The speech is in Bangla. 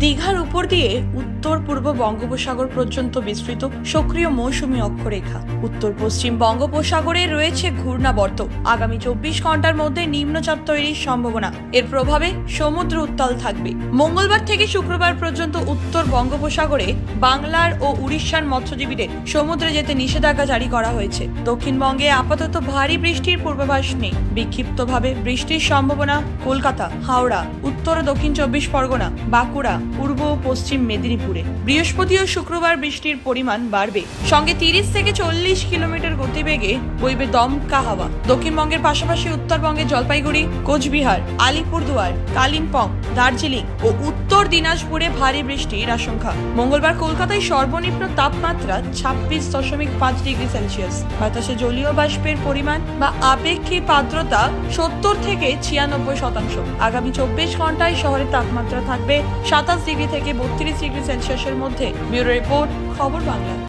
দীঘার উপর দিয়ে উত্তর পূর্ব বঙ্গোপসাগর পর্যন্ত বিস্তৃত সক্রিয় মৌসুমি অক্ষরেখা। উত্তর পশ্চিম বঙ্গোপসাগরে রয়েছে ঘূর্ণাবর্ত। আগামী চব্বিশ ঘণ্টার মধ্যে নিম্নচাপ তৈরির সম্ভাবনা। এর প্রভাবে সমুদ্র উত্তাল থাকবে। মঙ্গলবার থেকে শুক্রবার পর্যন্ত উত্তর বঙ্গোপসাগরে বাংলার ও উড়িষ্যার মৎস্যজীবীদের সমুদ্রে যেতে নিষেধাজ্ঞা জারি করা হয়েছে। দক্ষিণবঙ্গে আপাতত ভারী বৃষ্টির পূর্বাভাস নেই। বিক্ষিপ্তভাবে বৃষ্টির সম্ভাবনা কলকাতা, হাওড়া উত্তর ও দক্ষিণ চব্বিশ পরগনা, বাঁকুড়া, পূর্ব ও পশ্চিম মেদিনীপুরে। বৃহস্পতি ও শুক্রবার বৃষ্টির পরিমাণ বাড়বে। সঙ্গে তিরিশ থেকে চল্লিশ কিলোমিটার গতিবেগে বইবে দমকা হাওয়া। দক্ষিণবঙ্গের পাশাপাশি উত্তরবঙ্গের জলপাইগুড়ি, কোচবিহার, আলিপুরদুয়ার, কালিম্পং, দার্জিলিং ও উত্তর দিনাজপুরে ভারী বৃষ্টির আশঙ্কা। মঙ্গলবার কলকাতায় সর্বনিম্ন তাপমাত্রা ছাব্বিশ দশমিক পাঁচ ডিগ্রি সেলসিয়াস। বাতাসে জলীয় বাষ্পের পরিমাণ বা আপেক্ষিক আর্দ্রতা সত্তর থেকে ছিয়ানব্বই শতাংশ। আগামী চব্বিশ ঘন্টায় শহরের তাপমাত্রা থাকবে সাতাশ ডিগ্রি থেকে বত্রিশ ডিগ্রি সেলসিয়াসের মধ্যে। ব্যুরো রিপোর্ট, খবর বাংলা।